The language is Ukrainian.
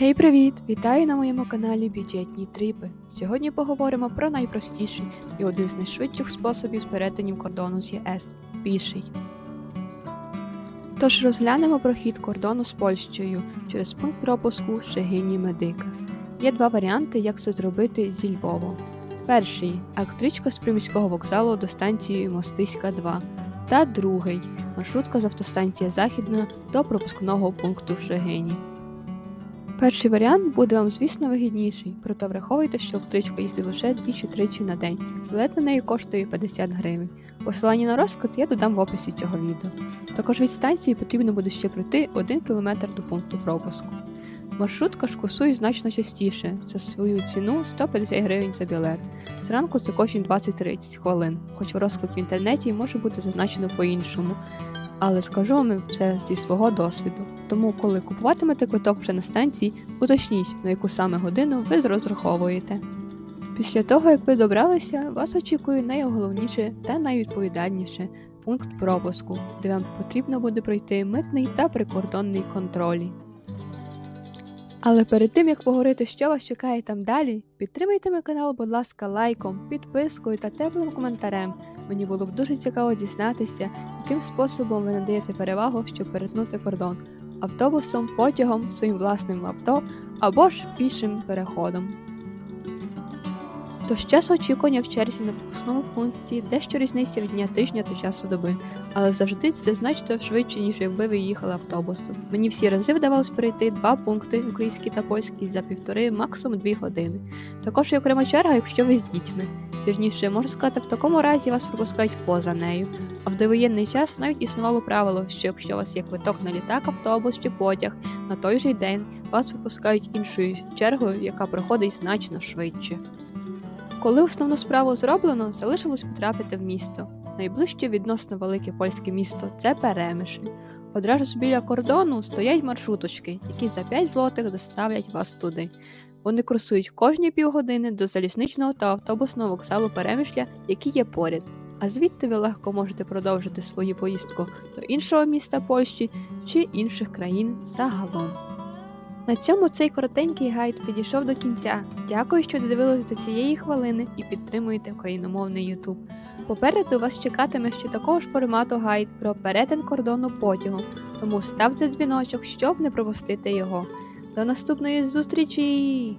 Гей, привіт! Вітаю на моєму каналі Бюджетні Тріпи. Сьогодні поговоримо про найпростіший і один з найшвидших способів перетинів кордону з ЄС піший. Тож розглянемо прохід кордону з Польщею через пункт пропуску Шегині Медика. Є два варіанти, як це зробити зі Львова. Перший електричка з приміського вокзалу до станції Мостиська 2. Та другий маршрутка з автостанції Західна до пропускного пункту в Шегині. Перший варіант буде вам, звісно, вигідніший, проте враховуйте, що електричка їздить лише двічі тричі на день. Білет на неї коштує 50 гривень. Посилання на розклад я додам в описі цього відео. Також від станції потрібно буде ще пройти 1 км до пункту пропуску. Маршрутка ж курсує значно частіше за свою ціну 150 гривень за білет. Зранку це кожні 20-30 хвилин, хоч розклад в інтернеті може бути зазначено по-іншому. Але скажу вам це зі свого досвіду. Тому, коли купуватимете квиток вже на станції, уточніть, на яку саме годину ви розраховуєте. Після того, як ви добралися, вас очікує найголовніше та найвідповідальніше пункт пропуску, де вам потрібно буде пройти митний та прикордонний контролі. Але перед тим як поговорити, що вас чекає там далі, підтримайте мій канал, будь ласка, лайком, підпискою та теплим коментарем. Мені було б дуже цікаво дізнатися, яким способом ви надаєте перевагу, щоб перетнути кордон автобусом, потягом, своїм власним авто або ж пішим переходом. Тож час очікування в черзі на пропускному пункті дещо різниця від дня тижня та часу доби, але завжди це значно швидше, ніж якби ви їхали автобусом. Мені всі рази вдавалось перейти два пункти український та польський за півтори, максимум дві години. Також є окрема черга, якщо ви з дітьми. Вірніше, можу сказати, в такому разі вас пропускають поза нею. А в довоєнний час навіть існувало правило, що якщо у вас є квиток на літак, автобус чи потяг, на той же день вас випускають іншою чергою, яка проходить значно швидше. Коли основну справу зроблено, залишилось потрапити в місто. Найближче відносно велике польське місто це Перемишль. Одразу біля кордону стоять маршруточки, які за 5 злотих доставлять вас туди. Вони курсують кожні півгодини до залізничного та автобусного вокзалу Перемишля, які є поряд. А звідти ви легко можете продовжити свою поїздку до іншого міста Польщі чи інших країн загалом. На цьому цей коротенький гайд підійшов до кінця. Дякую, що додивились до цієї хвилини і підтримуєте україномовний YouTube. Попереду вас чекатиме ще такого ж формату гайд про перетин кордону потягом, тому ставте дзвіночок, щоб не пропустити його. До наступної зустрічі!